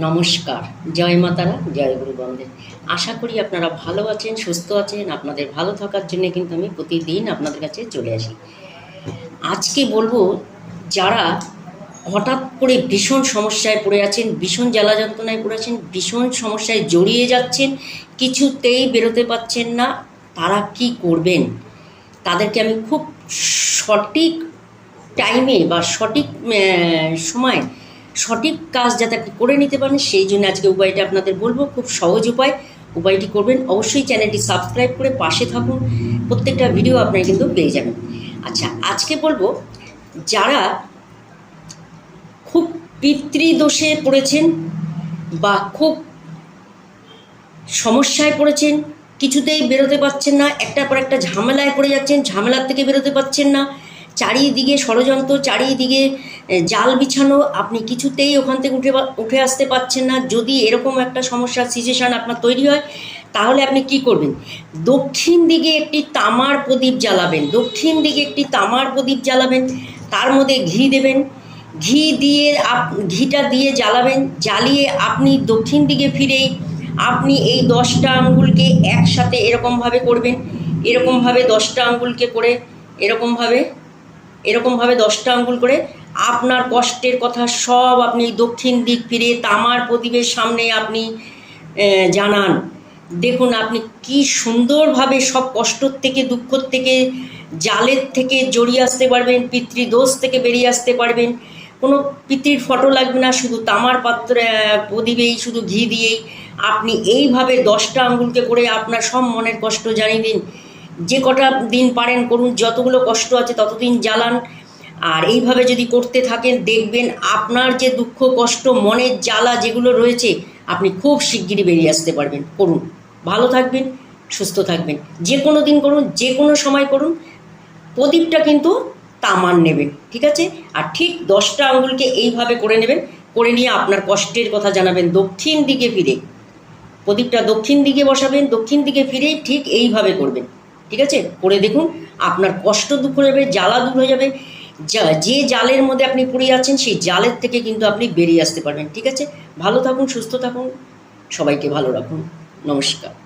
নমস্কার। জয় মাতারা জয় গুরু বন্দে। আশা করি আপনারা ভালো আছেন, সুস্থ আছেন, আপনাদের ভালো থাকার জন্য কিন্তু আমি প্রতিদিন আপনাদের কাছে চলে আসি। আজকে বলব, যারা হঠাৎ করে ভীষণ সমস্যায় পড়ে আছেন, ভীষণ জ্বালা যন্ত্রণায় পড়ে আছেন, ভীষণ সমস্যায় জড়িয়ে যাচ্ছেন, কিছুতেই বেরোতে পারছেন না, তারা কি করবেন? তাদেরকে আমি খুব সঠিক টাইমে বা সঠিক সময় সঠিক কাজ যাতে আপনি করে নিতে পারেন, সেই জন্য আজকে উপায়টা আপনাদের বলব। খুব সহজ উপায়। উপায়টি করবেন। অবশ্যই চ্যানেলটি সাবস্ক্রাইব করে পাশে থাকুন। প্রত্যেকটা ভিডিও আপনারা কিন্তু পেয়ে যাবেন। আচ্ছা আজকে বলব, যারা খুব পিতৃদোষে পড়েছেন বা খুব সমস্যায় পড়েছেন, কিছুতেই বেরোতে পারছেন না, একটার পর একটা ঝামেলায় পড়ে যাচ্ছেন, ঝামেলার থেকে বেরোতে পারছেন না, চারিদিকে ষড়যন্ত্র, চারিদিকে জাল বিছানো, আপনি কিছুতেই ওখান থেকে উঠে উঠে আসতে পারছেন না। যদি এরকম একটা সমস্যার সিচুয়েশান আপনার তৈরি হয়, তাহলে আপনি কি করবেন? দক্ষিণ দিকে একটি তামার প্রদীপ জ্বালাবেন। দক্ষিণ দিকে একটি তামার প্রদীপ জ্বালাবেন। তার মধ্যে ঘি দেবেন। ঘি দিয়ে আপ ঘিটা দিয়ে জ্বালাবেন। জ্বালিয়ে আপনি দক্ষিণ দিকে ফিরেই আপনি এই দশটা আঙ্গুলকে একসাথে এরকমভাবে করবেন। এরকমভাবে দশটা আঙ্গুলকে করে, এরকমভাবে এরকমভাবে দশটা আঙ্গুল করে আপনার কষ্টের কথা সব আপনি দক্ষিণ দিক ফিরে তামার প্রদীপের সামনে আপনি জানান। দেখুন আপনি কি সুন্দরভাবে সব কষ্টর থেকে দুঃখর থেকে, জালের থেকে জড়িয়ে আসতে পারবেন, পিতৃদোষ থেকে বেরিয়ে আসতে পারবেন। কোনো পিতৃর ফটো লাগবে না, শুধু তামার পাত্র প্রদীপেই, শুধু ঘি দিয়েই। আপনি এইভাবে দশটা আঙ্গুলকে করে আপনার সব মনের কষ্ট জানিয়ে দিন। যে কটা দিন পারেন করুন, যতগুলো কষ্ট আছে ততদিন জ্বালান। আর এইভাবে যদি করতে থাকেন, দেখবেন আপনার যে দুঃখ, কষ্ট, মনের জ্বালা যেগুলো রয়েছে, আপনি খুব শিগগিরই বেরিয়ে আসতে পারবেন। করুন ভালো থাকবেন, সুস্থ থাকবেন। যে কোনো দিন করুন, যে কোনো সময় করুন। প্রদীপটা কিন্তু তামান নেবেন, ঠিক আছে? আর ঠিক দশটা আঙ্গুলকে এইভাবে করে নেবেন, করে নিয়ে আপনার কষ্টের কথা জানাবেন দক্ষিণ দিকে ফিরে। প্রদীপটা দক্ষিণ দিকে বসাবেন, দক্ষিণ দিকে ফিরেই ঠিক এইভাবে করবেন, ঠিক আছে? করে দেখুন, আপনার কষ্ট দূর হয়ে যাবে, জ্বালা দূর হয়ে যাবে যা- যে জালের মধ্যে আপনি পড়ে আছেন, সেই জালের থেকে কিন্তু আপনি বেরিয়ে আসতে পারবেন, ঠিক আছে? ভালো থাকুন, সুস্থ থাকুন, সবাইকে ভালো রাখুন। নমস্কার।